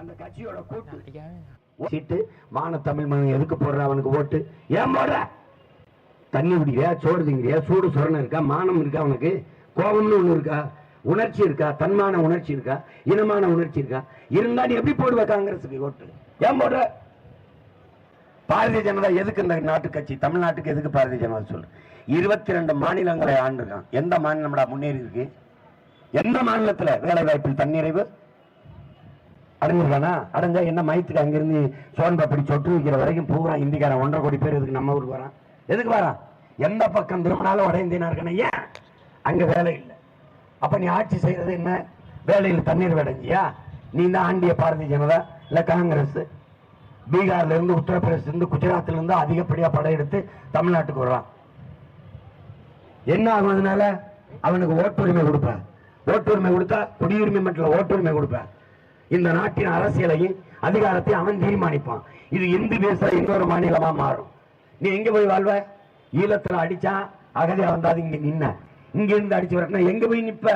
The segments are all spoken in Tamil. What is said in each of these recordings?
அந்த கட்சியோட கூட்டு. சீட்டு மான தமிழ் மகன் எதுக்கு போடுற அவனுக்கு ஓட்டு? ஏன் போடுற? தண்ணி குடிக்கிறியா? சோறு திங்கிறியா சூடு சொரணம் இருக்கா? மானம் இருக்கா அவனுக்கு? கோபம்னு ஒண்ணு இருக்கா? உணர்ச்சி இருக்கா? தன்மான உணர்ச்சி இருக்கா? இனமான உணர்ச்சி இருக்கா? இருந்தா நீ எப்படி போடுவ காங்கிரஸுக்கு ஓட்டு? ஏன் போடுற? பாரதிய ஜனதா எதுக்கு இந்த நாட்டு கட்சி? தமிழ்நாட்டுக்கு எதுக்கு பாரதிய ஜனதா சொல்லு இருபத்தி ரெண்டு மாநிலங்களை ஆண்டிருக்கான். எந்த மாநிலம்டா முன்னேறி இருக்கு? எந்த மாநிலத்துல வேலை வாய்ப்பில் தன்னிறைவு? அடைஞ்சிருக்கானா அடைஞ்சா என்ன மயத்துக்கு அங்கிருந்து சோன் பப்படி சொட்டு வைக்கிற வரைக்கும் பூரா இந்திக்காரன் ஒன்றரை கோடி பேர் எதுக்கு நம்ம ஊருக்கு வரான். எதுக்கு வரான்? எந்த பக்கம் திரும்பினாலும் வட இந்தியனா இருக்கானே ஏன்? அங்க வேலை இல்லை. அப்ப நீ ஆட்சி செய்யறது என்ன? வேலையில் தண்ணீர் அடைஞ்சியா நீ தான் ஆண்டிய பாரதிய ஜனதா இல்ல காங்கிரஸ்? பீகார்ல இருந்து உத்தரப்பிரதேச இருந்து குஜராத்ல இருந்து அதிகப்படியா படையெடுத்து தமிழ்நாட்டுக்கு வர்றான். என்ன ஆகும் அதனால? அவனுக்கு ஓட்டுரிமை கொடுப்பேன் ஓட்டுரிமை கொடுத்தா குடியுரிமை மட்டும் ஓட்டுரிமை கொடுப்பேன் இந்த நாட்டின் அரசியலையும் அதிகாரத்தை அவன் தீர்மானிப்பான். இது இந்து பேசுற இன்னொரு மாநிலமா மாறும். நீ எங்க போய் வாழ்வ? ஈழத்துல அடிச்சா அகதியா வந்தாது இங்க நின்ன. இங்க இருந்து அடிச்சு வரட்டினா எங்க போய் நிப்ப?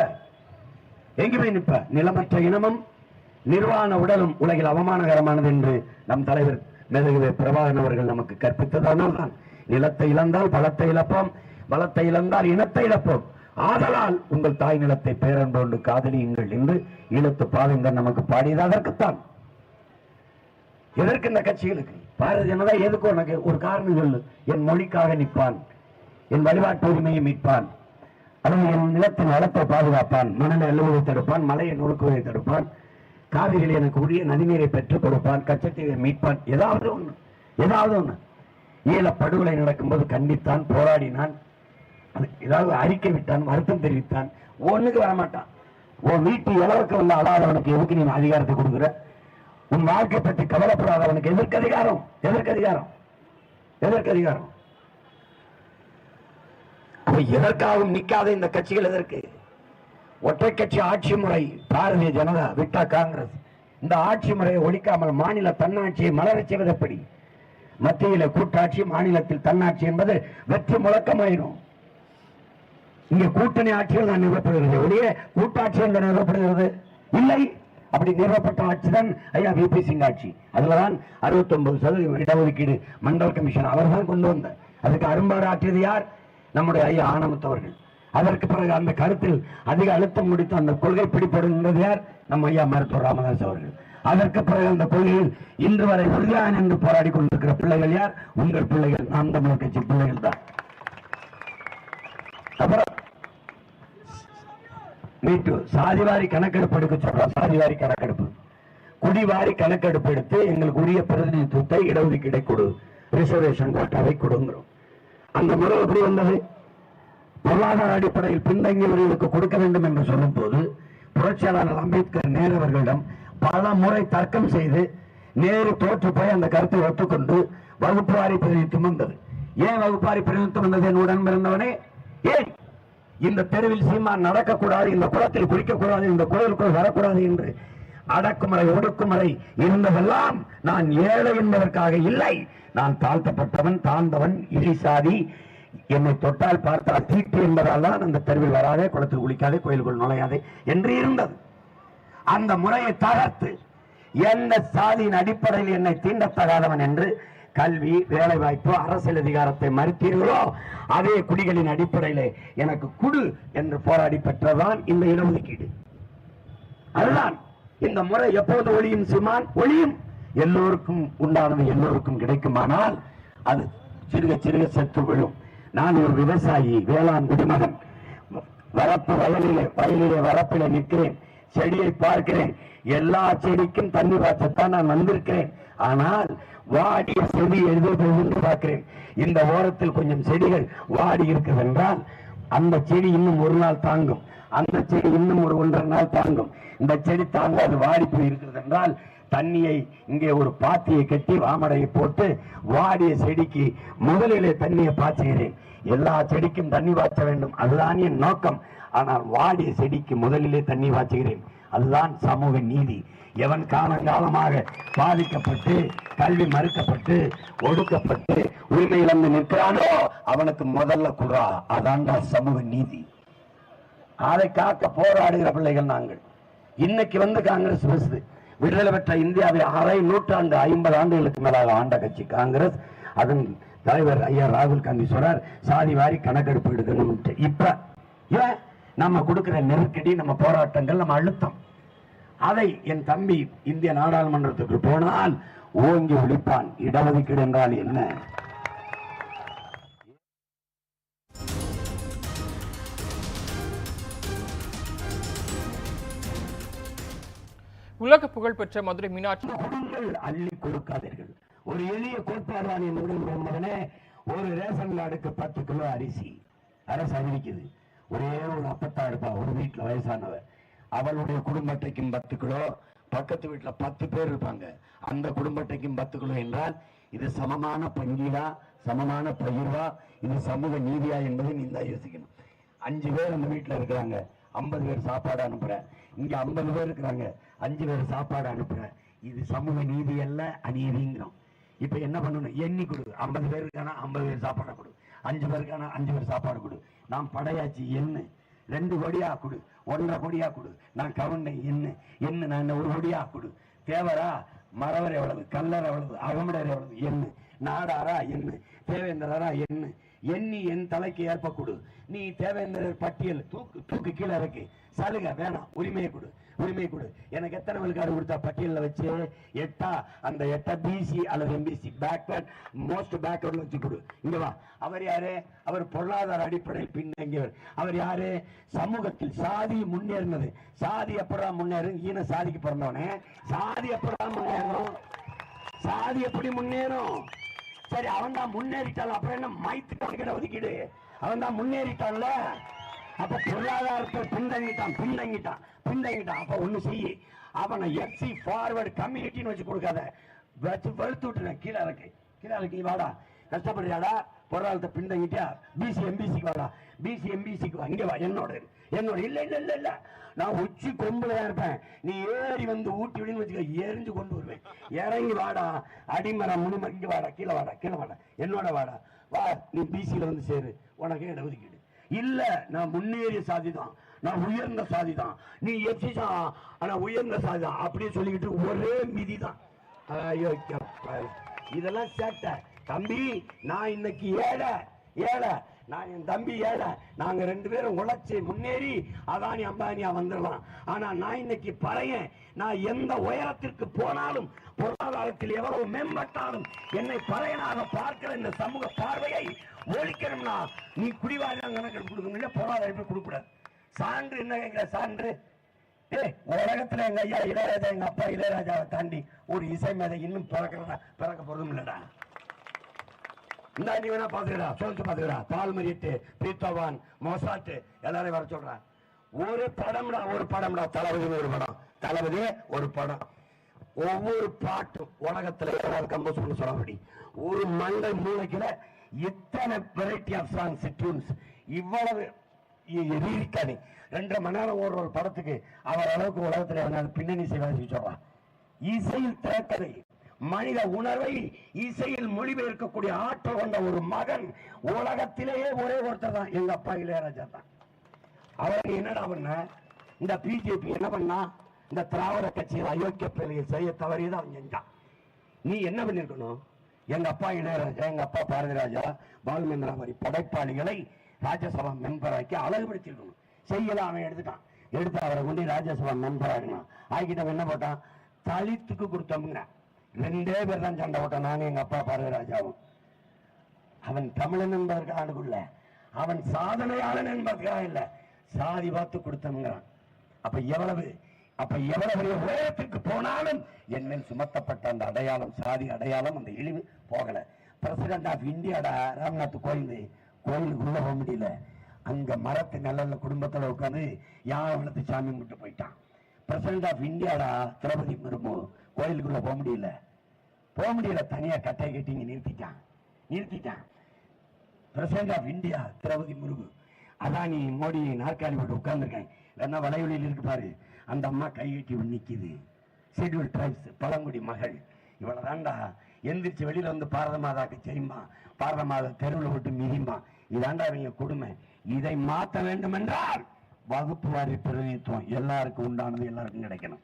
எங்க போய் நிப்ப? நிலமற்ற இனமும் நிர்வாண உடலும் உலகில் அவமானகரமானது என்று நம் தலைவர் மெதகுவே பிரபாகரன் அவர்கள் நமக்கு கற்பித்ததானால் தான் நிலத்தை இழந்தால் பலத்தை இழப்போம் பலத்தை இழந்தால் இனத்தை இழப்போம். ஆதலால் உங்கள் தாய் நிலத்தை பேரன்போண்டு காதலியுங்கள் என்று இழுத்து பாவேந்தர் நமக்கு பாடியது அதற்குத்தான். எதற்கு இந்த கட்சிகளுக்கு பாரதிய ஜனதா எதுக்கு உனக்கு ஒரு காரணம் சொல்லு? என் மொழிக்காக நிற்பான். என் வழிபாட்டு உரிமையை மீட்பான். அவன் என் நிலத்தின் வளத்தை பாதுகாப்பான். மணலை அள்ளுவதை தடுப்பான். மலையை நொறுக்குவதை தடுப்பான். காவிரியில் எனக்கு உரிய நதிநீரை பெற்றுக் கொடுப்பான். கச்சத்தீவை மீட்பான். ஏதாவது ஒண்ணு. ஏதாவது ஒண்ணு. ஈழ படுகொலை நடக்கும்போது கண்டித்தான் போராடினான். ஏதாவது அறிக்கை விட்டான் வருத்தம் தெரிவித்தான். ஒண்ணுக்கு வரமாட்டான். உன் வீட்டு இளவுக்கு வந்து அழாதவனுக்கு எதுக்கு நீ அதிகாரத்தை கொடுக்குற? உன் வாழ்க்கை பற்றி கவலைப்படாதவனுக்கு எதற்கு அதிகாரம்? எதற்கு அதிகாரம்? எதற்கு அதிகாரம்? எதற்காகவும் நிக்காத இந்த கட்சிகள் எதற்கு? ஒற்றை கட்சி ஆட்சி முறை பாரதிய ஜனதா விட்டா காங்கிரஸ். இந்த ஆட்சி முறையை ஒழிக்காமல் மாநில தன்னாட்சியை மலரச் செய்வது மத்தியில கூட்டாட்சி மாநிலத்தில் தன்னாட்சி என்பது வெற்றி முழக்கமாயிரும். இங்க கூட்டணி ஆட்சிகள் தான் நிறுவப்படுகிறது. ஒழிய கூட்டாட்சி எங்க நிறுவப்படுகிறது? இல்லை. அப்படி நிறுவப்பட்ட ஆட்சி தான் ஐயா விபி சிங் ஆட்சி. அதுலதான் அறுபத்தி ஒன்பது சதவீதம் இடஒதுக்கீடு மண்டல் கமிஷன் அவர் தான் கொண்டு வந்தார். அதுக்கு அரும்பாறு ஆற்றியது யார்? நம்முடைய ஐயா ஆனமுத்து அதற்கு பிறகு அந்த கருத்தில் அதிக அழுத்தம் முடித்து அந்த கொள்கை பிடிப்படுகின்றது யார்? நம்ம ஐயா மருத்துவர் ராமதாஸ் அவர்கள். அதற்கு பிறகு அந்த கொள்கையில் இன்று வரை உறுதியாக நின்று போராடி கொண்டிருக்கிற பிள்ளைகள் யார்? உங்கள் பிள்ளைகள். நாம் தமிழர் கட்சி பிள்ளைகள் தான். அப்புறம் மீட்டு. சாதிவாரி கணக்கெடுப்பு எடுக்க சொல்றோம் சாதிவாரி கணக்கெடுப்பு. குடிவாரி கணக்கெடுப்பு எடுத்து எங்களுக்கு உரிய பிரதிநிதித்துவத்தை இடஒதுக்கீடை கொடு. ரிசர்வேஷன் கோட்டாவை கொடுங்கிறோம். அந்த முறை எப்படி வந்தது? பொருளாதார அடிப்படையில் பின்தங்கியவர்களுக்கு கொடுக்க வேண்டும் என்று சொல்லும் போது புரட்சியாளர் அம்பேத்கர் நேரு அவர்களிடம் பல முறை தர்க்கம் செய்து நேரு தோற்று போய் அந்த கருத்தை ஒத்துக்கொண்டு வகுப்புவாரி பிரதிநிதித்துவம் வந்தது. ஏன் வகுப்பாரி பிரதிநிதித்துவம் வந்தது என் உடன் பிறந்தவனே? ஏன்? இந்த தெருவில் சீமான் நடக்கக்கூடாது இந்த குளத்தில் குளிக்கக்கூடாது இந்த குளத்திற்குள் வரக்கூடாது என்று அடக்குமுறை ஒடுக்குமுறை இருந்ததெல்லாம் நான் ஏழை என்பதற்காக இல்லை. நான் தாழ்த்தப்பட்டவன் தாழ்ந்தவன் இழிசாதி. சாதி என்னை தொட்டால் பார்த்தால் தீட்டு என்பதால் தான் அந்த தெருவில் வராதே குளத்தில் குளிக்காதே கோயிலுக்குள் நுழையாதே என்று இருந்தது. அந்த முறையை தகர்த்து எந்த சாதியின் அடிப்படையில் என்னை தீண்டத்தகாதவன் என்று கல்வி வேலை வாய்ப்பு அரசியல் அதிகாரத்தை மறுத்தீர்களோ அதே குடிகளின் அடிப்படையில் எனக்கு குடு என்று போராடி பெற்றதான் இந்த இடஒதுக்கீடு. அதுதான் இந்த முறை எப்போது ஒளியும் சிமான்? ஒளியும் எல்லோருக்கும் உண்டானது எல்லோருக்கும் கிடைக்குமானால் அது சிறுக சிறுக செத்து விழும் நான் ஒரு விவசாயி வேளாண் குடிமகன். வரப்பு வயலிலே வயலிலே வரப்பில நிற்கிறேன் செடியை பார்க்கிறேன். எல்லா செடிக்கும் தண்ணி பாய்ச்சத்தான் நான் வந்திருக்கிறேன். ஆனால் வாடிய செடி எழுத என்று பார்க்கிறேன். இந்த ஓரத்தில் கொஞ்சம் செடிகள் வாடி இருக்குது என்றால் அந்த செடி இன்னும் ஒரு நாள் தாங்கும். அந்த செடி இன்னும் ஒரு ஒன்றரை நாள் தாங்கும். இந்த செடி தாங்காது வாடி போயிருக்கிறது என்றால் தண்ணியை இங்கே ஒரு பாத்தியை கட்டி வாமடையை போட்டு வாடிய செடிக்கு முதலிலே தண்ணியை பாய்ச்சுகிறேன். எல்லா செடிக்கும் தண்ணி பாய்ச்ச வேண்டும். அதுதான் என் நோக்கம். ஆனால் வாடிய செடிக்கு முதலிலே தண்ணி பாய்ச்சுகிறேன். அதுதான் சமூக நீதி. எவன் காலங்காலமாக பாதிக்கப்பட்டு கல்வி மறுக்கப்பட்டு ஒடுக்கப்பட்டு உரிமை இழந்து நிற்கிறானோ அவனுக்கு முதல்ல குறா. அதான்டா சமூக நீதி. அதை காக்க போராடுகிற பிள்ளைகள் நாங்கள். இன்னைக்கு வந்து காங்கிரஸ் பேசுது. விடுதலை பெற்ற இந்தியாவை அரை நூற்றாண்டு ஐம்பது ஆண்டுகளுக்கு மேலாக ஆண்ட கட்சி காங்கிரஸ். அதன் தலைவர் ஐயா ராகுல் காந்தி சொல்றார் சாதி வாரி கணக்கெடுப்பு எடுக்கணும் இப்ப இவன் நம்ம கொடுக்கிற நெருக்கடி நம்ம போராட்டங்கள் நம்ம அழுத்தம். அதை என் தம்பி இந்திய நாடாளுமன்றத்துக்கு போனால் ஓங்கி ஒழிப்பான். இடஒதுக்கீடு என்றால் என்ன? உலக புகழ்பெற்ற மதுரை மீனாட்சி அள்ளி கொடுக்காதீர்கள். ஒரு எளிய கோட்பாடான என்னுடன் மகனே ஒரு ரேஷன் கார்டுக்கு பத்து கிலோ அரிசி. அரசு அறிவிக்குது. ஒரே ஒரு அப்பத்தா இருப்பா ஒரு வீட்டுல வயசானவ அவளுடைய குடும்பத்தைக்கும் பத்து கிலோ பக்கத்து வீட்டில் பத்து பேர் இருப்பாங்க. அந்த குடும்பத்தைக்கும் பத்து கிலோ என்றால் இது சமமான பங்கீடா சமமான பகிர்வா இது சமூக நீதியா என்பதை நீ தான் யோசிக்கணும். அஞ்சு பேர் அந்த வீட்டில் இருக்கிறாங்க. ஐம்பது பேர் சாப்பாடு அனுப்புகிறேன் இங்கே ஐம்பது பேர் இருக்கிறாங்க. அஞ்சு பேர் சாப்பாடு அனுப்புகிறேன் இது சமூக நீதி அல்ல அநீதிங்கிறோம். இப்போ என்ன பண்ணணும்? எண்ணி கொடு. ஐம்பது பேருக்கான ஐம்பது பேர் சாப்பாடு கொடு. அஞ்சு பேருக்கான அஞ்சு பேர் சாப்பாடு கொடு. நான் படையாச்சி எண்ணு. ரெண்டு கோடியா கொடு. ஒன்றரை கோடியா கொடு. நான் கவுண்டை என்ன என்ன நான் என்ன ஒரு கோடியா கொடு. தேவரா மறவர் எவ்வளவு கல்லர் எவ்வளவு அகமடர் எவ்வளவு என்ன? நாடாரா என்ன? தேவேந்திரரா என்ன? எண்ணி என் தலைக்கு ஏற்ப கொடு. நீ தேவேந்திரர் பட்டியல் தூக்கு தூக்கு கீழே இருக்கு சலுகை வேணாம் உரிமையை கொடு. உரிமை கொடு. எனக்கு எத்தனை விழுக்காடு கொடுத்தா பட்டியலில் வச்சு? எட்டா? அந்த எட்டா பிசி அல்லது எம்பிசி பேக்வர்ட் மோஸ்ட் பேக்வர்ட்ல வச்சு கொடு. இங்க வா. அவர் யாரு? அவர் பொருளாதார அடிப்படையில் பின்னங்கியவர் அவர் யாரு? சமூகத்தில் சாதி முன்னேறினது. சாதி எப்படா முன்னேறும்? ஈன சாதிக்கு பிறந்தவனே. சாதி எப்படா முன்னேறும்? சாதி எப்படி முன்னேறும்? சரி அவன் தான் முன்னேறிட்டான். அப்புறம் என்ன? மைத்து கணக்கிட ஒதுக்கிடு. அவன் தான் முன்னேறிட்டான்ல? அப்ப பொருளாதாரத்தை பின்தங்கிட்டான் பின்தங்கிட்டான் பின்தங்கிட்டான். அப்ப ஒண்ணு செய்ய அவனை எஃப்சி ஃபார்வர்டு கம்யூனிட்டின்னு வச்சு கொடுக்காத. வச்சு வெளுத்து விட்டுறேன். கீழே இறக்கு. கீழே இறக்கி. வாடா. கஷ்டப்படுறியாடா? பொருளாதாரத்தை பின்தங்கிட்டா பிசி எம்பிசிக்கு வாடா. பிசி எம்பிசிக்கு வா. இங்கே வா. என்னோட என்னோட. இல்லை இல்லை இல்லை இல்லை. நான் உச்சி கொம்புல தான் இருப்பேன். நீ ஏறி வந்து ஊட்டி விடுன்னு வச்சுக்க எரிஞ்சு கொண்டு வருவேன். இறங்கி வாடா. அடிமரம் முனிமரம். இங்கே வாடா. கீழே வாடா. கீழே வாடா. என்னோட வாடா. வா நீ பிசியில் வந்து சேரு. உனக்கு ஒதுக்கி இல்ல நான் முன்னேறிய சாதி தான் நான் உயர்ந்த சாதி தான் நீ எஃப்சி ஆனா உயர்ந்த சாதி தான் அப்படின்னு சொல்லிக்கிட்டு ஒரே மிதி தான் இதெல்லாம் சேட்டை. தம்பி நான் இன்னைக்கு ஏழை ஏழை. நான் என் தம்பி ஏழை. நாங்கள் ரெண்டு பேரும் உழைச்சி முன்னேறி அதானி அம்பானியா வந்துடலாம். ஆனால் நான் இன்னைக்கு பழைய நான் எந்த உயரத்திற்கு போனாலும் பொருளாதாரத்தில் எவ்வளவு மேம்பட்டாலும் என்னை பழையனாக பார்க்கிற இந்த சமூக பார்வையை ஒழிக்கணும்னா நீ குடிவாரி கணக்கு கொடுக்கணும். இல்ல பொருளாதாரம் கொடுக்கூடாது. சான்று என்ன கேட்கிற சான்று? ஏய் உலகத்துல எங்கள் ஐயா இளையராஜா எங்கள் அப்பா இளையராஜாவை தாண்டி ஒரு இசை மேதை இன்னும் பிறக்கிறதா? பிறக்க போகிறதும் இல்லைடா. இந்த நீ வேணா பாத்துக்கடா சொல்லிட்டு பாத்துக்கிறா பால்மரியட்டு பீத்தவான் மொசாட்டு எல்லாரையும் வர சொல்றேன் ஒரு படம்டா ஒரு படம்டா. தளபதி ஒரு படம். தளபதி ஒரு படம். ஒவ்வொரு பாட்டும் உலகத்துல ஏதாவது கம்போஸ் பண்ண சொல்ல ஒரு மண்டல் மூளைக்குல இத்தனை வெரைட்டி ஆஃப் சாங்ஸ் டியூன்ஸ் இவ்வளவு இருக்காது ரெண்டரை மணி நேரம் ஓடுற ஒரு படத்துக்கு அவர் அளவுக்கு உலகத்துல பின்னணி செய்வாங்க சொல்றான் இசையில் திறக்கதை மனித உணர்வை இசையில் மொழிபெயர்க்கக்கூடிய ஆற்றல் கொண்ட ஒரு மகன் உலகத்திலேயே ஒரே ஒருத்தர் தான். எங்க அப்பா இளையராஜா தான் அவர் என்னடா பண்ண? இந்த பிஜேபி என்ன பண்ணா? இந்த திராவிட கட்சியில் அயோக்கிய பிள்ளையை செய்ய தவறியதான் அவன் செஞ்சான். நீ என்ன பண்ணிருக்கணும்? எங்க அப்பா இளையராஜா எங்க அப்பா பாரதிராஜா பாலுமேந்திரா மாதிரி படைப்பாளிகளை ராஜ்யசபா மெம்பராக்கி அழகுபடுத்திருக்கணும் செய்யல அவன் எடுத்துட்டான். எடுத்து அவரை கொண்டு ராஜ்யசபா மெம்பராகணும் ஆகணும் என்ன போட்டான்? தலித்துக்கு கொடுத்தோம்ங்க ரெண்டே பேர் தான் சண்டை போட்டான். நானும் எங்க அப்பா பாரதிராஜாவும். அவன் தமிழன் என்பதற்காக அணுகுள்ள அவன் சாதனையாளன் என்பதற்காக இல்ல சாதி பார்த்து கொடுத்தங்கிறான் அப்ப எவ்வளவு அப்ப எவ்வளவு உயரத்துக்கு போனாலும் என் மேல் சுமத்தப்பட்ட அந்த அடையாளம் சாதி அடையாளம் அந்த இழிவு போகல. பிரசிடண்ட் ஆஃப் இந்தியாடா ராம்நாத் கோவிந்த் கோயிலுக்கு உள்ள போக முடியல. அங்க மரத்து நிழல்ல குடும்பத்துல உட்காந்து யானை சாமி கும்பிட்டு போயிட்டான்? பிரசிடண்ட் ஆஃப் இந்தியாடா திரௌபதி முர்மு கோயிலுக்குள்ள போக முடியல. போக முடியல தனியா கட்டை கட்டி இங்க நிறுத்திட்டான். நிறுத்திட்டான். President of India Droupadi Murmu. அதான் நீ மோடி நாற்காலி போட்டு உட்கார்ந்துருக்கேன். வேணா வளைவெளியில் இருக்கு பாரு. அந்த அம்மா கை கட்டி நிக்குது. ஷெட்யூல் ட்ரைப்ஸ் பழங்குடி மகள். இவ்வளோ தாண்டா எந்திரிச்சு வெளியில வந்து பாரத மாதாக்கு செய்யுமா? பாரத மாதா தெருவில் விட்டு மிதிமா இதாண்டா இவங்க கொடுமை. இதை மாற்ற வேண்டும் என்றால் வகுப்பு வாரி பிரதிநிதித்துவம் எல்லாருக்கும் உண்டானது எல்லாருக்கும் கிடைக்கணும்.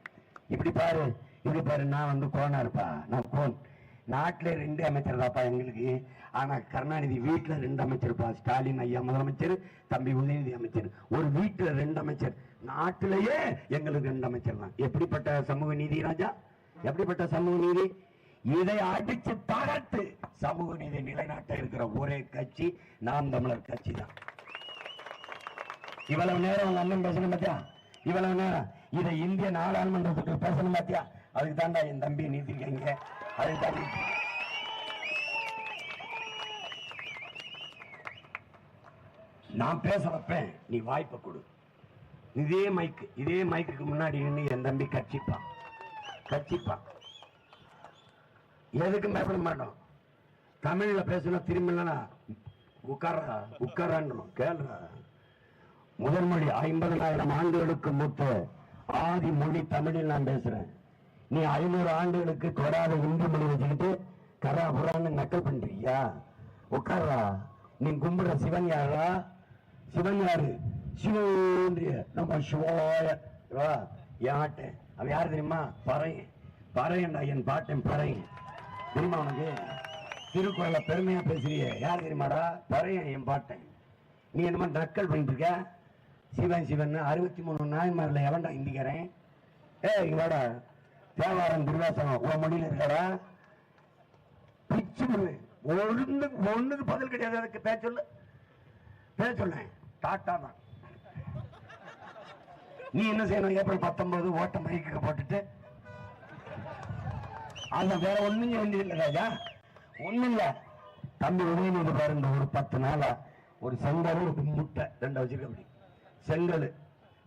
இப்படி பாரு. இது பாரு நான் வந்து கோனா இருப்பா. நான் கோன் நாட்டில் ரெண்டு அமைச்சர் தாப்பா எங்களுக்கு. ஆனா கருணாநிதி வீட்டுல ரெண்டு அமைச்சர்ப்பா. ஸ்டாலின் ஐயா முதலமைச்சர் தம்பி உதயநிதி அமைச்சர். ஒரு வீட்டுல ரெண்டு அமைச்சர். நாட்டிலேயே எங்களுக்கு ரெண்டு அமைச்சர் தான். எப்படிப்பட்ட சமூக நீதி ராஜா? எப்படிப்பட்ட சமூக நீதி? இதை அடிச்சு தகர்த்து சமூக நீதி நிலைநாட்ட இருக்கிற ஒரே கட்சி நாம் தமிழர் கட்சி தான். இவ்வளவு நேரம் உங்க அண்ணன் பேசணும் பாத்தியா? இவ்வளவு நேரம். இதை இந்திய நாடாளுமன்றத்துக்கு பேசணும் பாத்தியா? அதுக்கு தாண்டா என் தம்பி நீத்திருக்கீங்க அதுக்கு தான் நான் பேச வைப்பேன். நீ வாய்ப்பை கொடு. இதே மைக்கு இதே மைக்குக்கு முன்னாடி நின்று என் தம்பி கட்சிப்பான் கட்சிப்பான் எதுக்கும் பயப்பட மாட்டோம். தமிழ்ல பேசணும் திரும்பலனா உட்காரா உட்காரான்னு கேள்றா முதல் மொழி ஐம்பதனாயிரம் ஆண்டுகளுக்கு மூத்த ஆதி மொழி தமிழில் நான் பேசுறேன். நீ ஐநூறு ஆண்டுகளுக்கு தொடாத இந்து மொழி வச்சுக்கிட்டு கராபுரான்னு நக்கல் பண்றியா? உட்காரா நீ கும்பிடுற சிவன் யாரா சிவன் யாரு? சிவன்றிய நம்ம சிவாய. வா, என் ஆட்டேன் அவன் யாரு தெரியுமா? பறையன். பறையன்டா என் பாட்டன் பறையன். தெரியுமா உனக்கு? திருக்குறள பெருமையா பேசுறியே. யார் தெரியுமாடா? பறையன் என் பாட்டன். நீ என்னமா நக்கல் பண்ணிட்டு இருக்க சிவன் சிவன். அறுபத்தி மூணு நாயன்மார்ல எவன்டா இந்திக்கிறேன் ஏ இங்க வாடா. தேவாரம் திருவாசகம் உன் மொழியில இருக்காடா? பிச்சு ஒன்று ஒண்ணுக்கு பதில் கிடையாது. அதுக்கு பேச்சொல்லு சொல்லு. பேச சொன்னேன் டாட்டா தான். நீ என்ன செய்யணும்? ஏப்ரல் பத்தொன்பது ஓட்ட மைக்கு போட்டுட்டு அந்த வேற ஒண்ணும் வேண்டியதில்லை ராஜா. ஒண்ணும் இல்ல. தம்பி உதயநிதி பாருங்க ஒரு பத்து நாளா ஒரு செங்கல் ஒரு முட்டை ரெண்டு வச்சிருக்க முடியும் செங்கல்.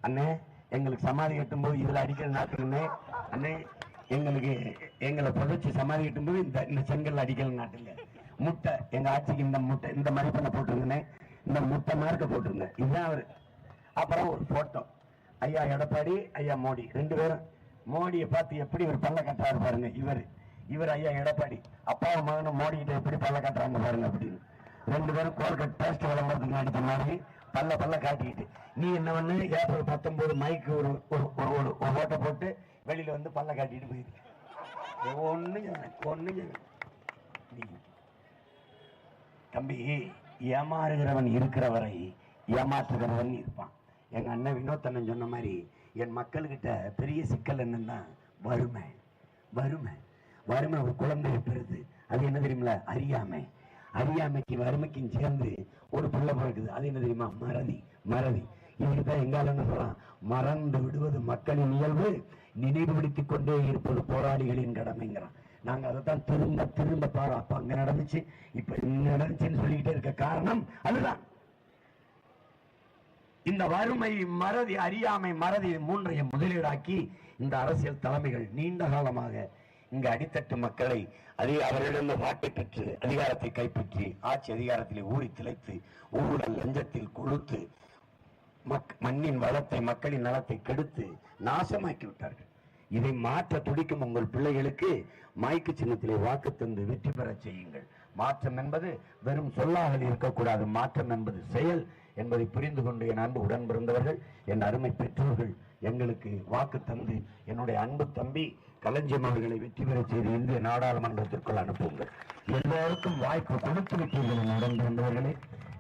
அண்ணே எங்களுக்கு சமாதி கட்டும் போது இதுல அடிக்கிற நாட்டுன்னு அண்ணே எங்களுக்கு எங்களை புதைச்சி சமாதி கட்டும் போது இந்த இந்த செங்கல் அடிக்கல நாட்டுல. முட்டை எங்க ஆட்சிக்கு இந்த முட்டை இந்த மாதிரி பண்ண போட்டிருந்தேன் இந்த முட்டை மார்க்க போட்டிருந்தேன். இதுதான் அவரு. அப்புறம் ஒரு ஃபோட்டோ ஐயா எடப்பாடி ஐயா மோடி ரெண்டு பேரும். மோடியை பார்த்து எப்படி ஒரு பல்ல கட்டுறாரு பாருங்க இவர். இவர் ஐயா எடப்பாடி. அப்பாவும் மகனும் மோடி கிட்ட எப்படி பல்ல கட்டுறாங்க பாருங்க அப்படின்னு. ரெண்டு பேரும் கோல்கட் பேஸ்ட் விளம்பரத்துக்கு நடித்த மாதிரி பல்ல பல்ல காட்டிக்கிட்டு. நீ என்ன பண்ணு? ஏப்ரல் பத்தொம்போது மைக்கு ஒரு ஒரு ஒரு ஒரு ஓட்டை போட்டு வெளியில் வந்து பல்ல காட்டிட்டு போயிருக்கு ஒண்ணு ஒண்ணு நீ தம்பி ஏமாறுகிறவன் இருக்கிற வரை ஏமாற்றுகிறவன் இருப்பான். எங்கள் அண்ணன் வினோத்தண்ணன் சொன்ன மாதிரி என் மக்கள்கிட்ட பெரிய சிக்கல் என்னன்னா வறுமை. வறுமை. வறுமை ஒரு குழந்தையை பெறுது. அது என்ன தெரியுமில அறியாமை. அறியாமைக்கு வறுமைக்கும் சேர்ந்து ஒரு பிள்ளை பிறக்குது. அது என்ன தெரியுமா? மறதி மறதி. இதுக்கு தான் எங்கால என்ன சொல்றான். மறந்து விடுவது மக்களின் இயல்பு. நினைவுபடுத்திக் கொண்டே இருப்பது போராளிகளின் கடமைங்கிறான். நாங்க அதை தான் திரும்ப திரும்ப பாரு அப்ப அங்க நடந்துச்சு. இப்ப நடந்துச்சுன்னு சொல்லிக்கிட்டே இருக்க காரணம் அதுதான். இந்த வறுமை மறதி அறியாமை மறதி மூன்றையும் முதலீடாக்கி இந்த அரசியல் தலைமைகள் நீண்ட காலமாக இங்க அடித்தட்டு மக்களை அதிக அவர்களிடம் வாட்டை பெற்று அதிகாரத்தை கைப்பற்றி ஆட்சி அதிகாரத்திலே ஊறி திளைத்து ஊழல் லஞ்சத்தில் கொழுத்து மக் மண்ணின் வளத்தை மக்களின் நலத்தை கெடுத்து நாசமாக்கி விட்டார்கள் இதை மாற்ற துடிக்கும் உங்கள் பிள்ளைகளுக்கு மைக்கு சின்னத்திலே வாக்கு தந்து வெற்றி பெறச் செய்யுங்கள். மாற்றம் என்பது வெறும் சொல்லாக இருக்கக்கூடாது. மாற்றம் என்பது செயல் என்பதை புரிந்து கொண்டு என் அன்பு உடன் பிறந்தவர்கள் என் அருமை பெற்றோர்கள் எங்களுக்கு வாக்கு தந்து என்னுடைய அன்பு தம்பி களஞ்சியம் அவர்களை வெற்றி பெற செய்து இந்திய நாடாளுமன்றத்திற்குள் அனுப்புங்கள். எல்லோருக்கும் வாய்ப்பு கொடுத்து விட்டீர்கள் நடந்து வந்தவர்களே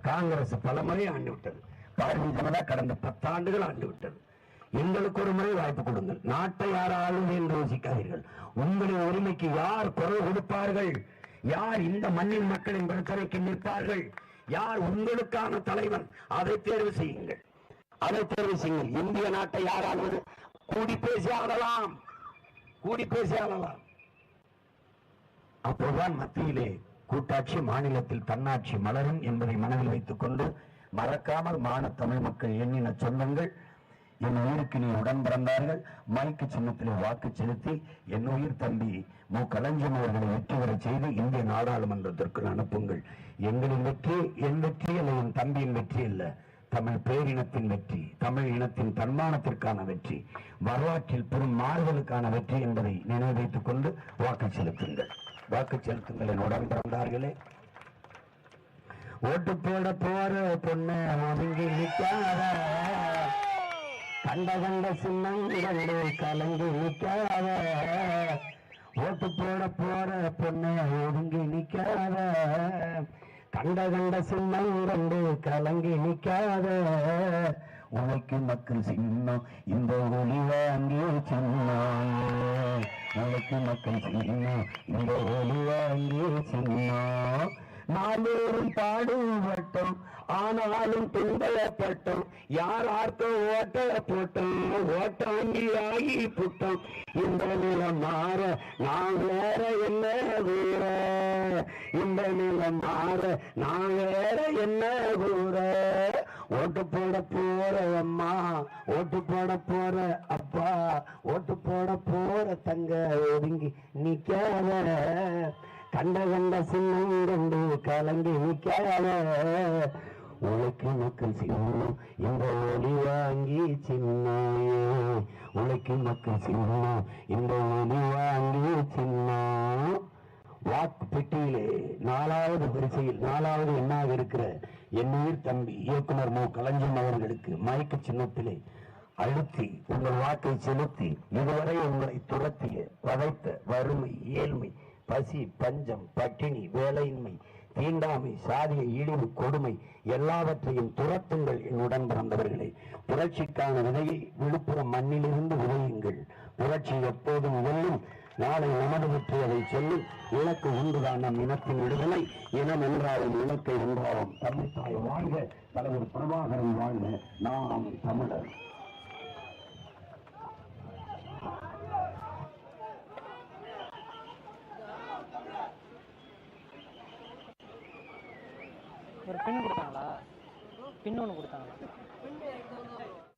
காங்கிரஸ் பலமுறை ஆண்டு விட்டது. பாரதிய ஜனதா கடந்த பத்தாண்டுகள் ஆண்டு விட்டது. எங்களுக்கு ஒரு முறை வாய்ப்பு கொடுங்கள். நாட்டை யார் என்று யோசிக்காதீர்கள் உங்களின் உரிமைக்கு யார் குரல் கொடுப்பார்கள்? யார் இந்த மண்ணின் மக்களின் பிரச்சனைக்கு நிற்பார்கள்? யார் உங்களுக்கான தலைவன்? அதை தேர்வு செய்யுங்கள். அதை தேர்வு செய்யுங்கள். இந்திய நாட்டை யாராவது கூடி பேசி ஆடலாம் கூடி பேசி ஆளலாம் அப்போதுதான் மத்தியிலே கூட்டாட்சி மாநிலத்தில் தன்னாட்சி மலரும் என்பதை மனதில் வைத்துக் கொண்டு மறக்காமல் மான தமிழ் மக்கள் எண்ணின சொந்தங்கள் என் உயிருக்கு நீ உடன் பிறந்தார்கள். மைக்கு சின்னத்திலே வாக்கு செலுத்தி என் உயிர் தம்பி மு. களஞ்சியம் அவர்களை வெற்றி பெற செய்து இந்திய நாடாளுமன்றத்திற்குள் அனுப்புங்கள். எங்களின் வெற்றி என் வெற்றி அல்ல என் தம்பியின் வெற்றி அல்ல. தமிழ் பேரினத்தின் வெற்றி தமிழ் இனத்தின் தன்மானத்திற்கான வெற்றி வரலாற்றில் பெரும் மாறுதலுக்கான வெற்றி என்பதை நினைவு வைத்துக் கொண்டு வாக்கு செலுத்துங்கள். வாக்கு செலுத்துங்கள் என்னுடன் பிறந்தார்களே. ஓட்டு போட போற பொண்ணு அவங்க நிக்காத கண்ட கண்ட சின்னங்களே கலந்து நிற்காத. ஓட்டு போட போற பொண்ணு ஒதுங்கி நிற்காத. கண்ட கண்ட சின்னம் சின்னங்கண்டு கலங்கி நிற்காத உனக்கு மக்கள் சின்னம் இந்த ஒளி வாங்கி சின்னம். உனக்கு மக்கள் சின்னம் இந்த ஒளி வாங்கி சின்னம் நாளோறும் பாடுபட்டோம் ஆனாலும் துன்பயப்பட்டோம் யார் யார்க்க ஓட்ட போட்டோம். ஓட்டாங்கி ஆகி புட்டோம். இந்த நிலம் மாற நான் வேற என்ன கூற? இந்த நிலம் மாற நான் வேற என்ன கூற? ஓட்டு போட போற அம்மா ஓட்டு போட போற அப்பா ஓட்டு போட போற தங்க ஒதுங்கி நிக்காத. கண்ட கண்ட சின்னம் கண்டு கலங்கி நிக்காத. உனக்கு மக்கள் சின்னம் இந்த ஒளி வாங்கி சின்னாயே. உனக்கு மக்கள் சின்னம் இந்த ஒளி வாங்கி சின்னம் வாக்கு பெட்டியிலே நாலாவது வரிசையில் நாலாவது எண்ணாக இருக்கிற என்னுயிர் தம்பி இயக்குனர் மு. கலைஞன் அவர்களுக்கு மயக்க சின்னத்திலே அழுத்தி உங்கள் வாக்கை செலுத்தி இதுவரை உங்களை துரத்திய வதைத்த வறுமை ஏழ்மை பசி பஞ்சம் பட்டினி வேலையின்மை தீண்டாமை சாதிய இழிவு கொடுமை எல்லாவற்றையும் துரத்துங்கள் என்னுடன் உடன் பிறந்தவர்களே. புரட்சிக்கான விதையை விழுப்புரம் மண்ணிலிருந்து விதையுங்கள். புரட்சி எப்போதும் வெல்லும். நாளை நமது பற்றி அதை சொல்லும். இலக்கு ஒன்றுதான் நம் இனத்தின் விடுதலை. இனம் என்றாலும் இலக்கை ஒன்றாகும். தமிழ்தாய் வாழ்க. தலைவர் பிரபாகரன் வாழ்க. நாம் தமிழர். ஒரு கொடுத்தாங்களா? பின் ஒன்று கொடுத்தாங்களா?